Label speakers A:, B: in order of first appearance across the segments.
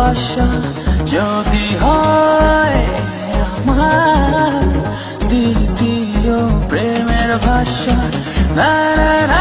A: ভালোবাসা যদি হয় আমার দ্বিতীয় প্রেমের ভাষা। না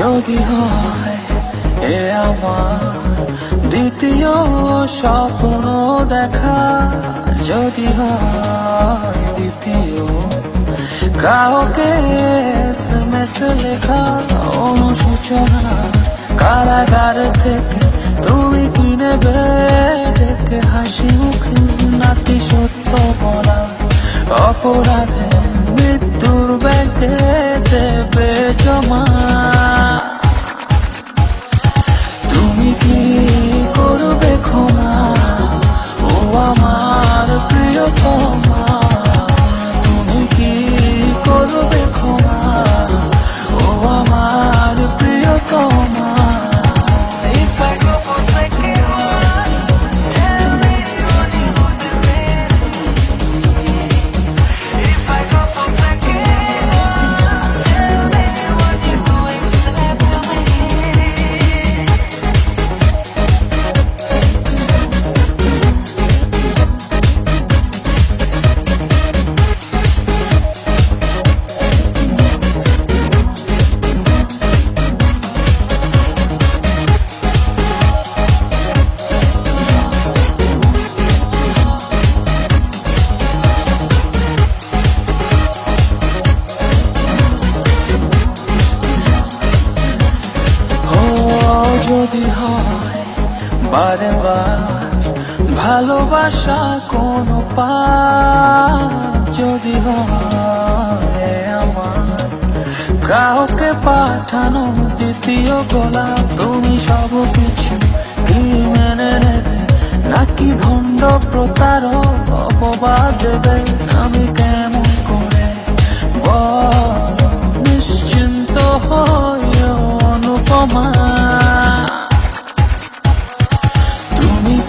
A: যদি হয়, এ আমার দ্বিতীয় স্বপ্ন দেখা। যদি হয় দ্বিতীয়, কাউকে এসএমএস লেখা অনুসূচনা কারাগার থেকে তুমি কিনে ডেকে হাসি মুখে নাকি সত্য বলা? অপরাধে মৃত্যুর ব্যাগে দেবে জমা। বারে বার ভালোবাসা কোনো যদি হয় আমার। কাউকে পাঠানো দ্বিতীয় গোলাপ তুমি সব কিছু কি মেনে নেবে? নাকি ভণ্ড প্রতারক অপবাদ দেবে? আমি কেমন করে বল?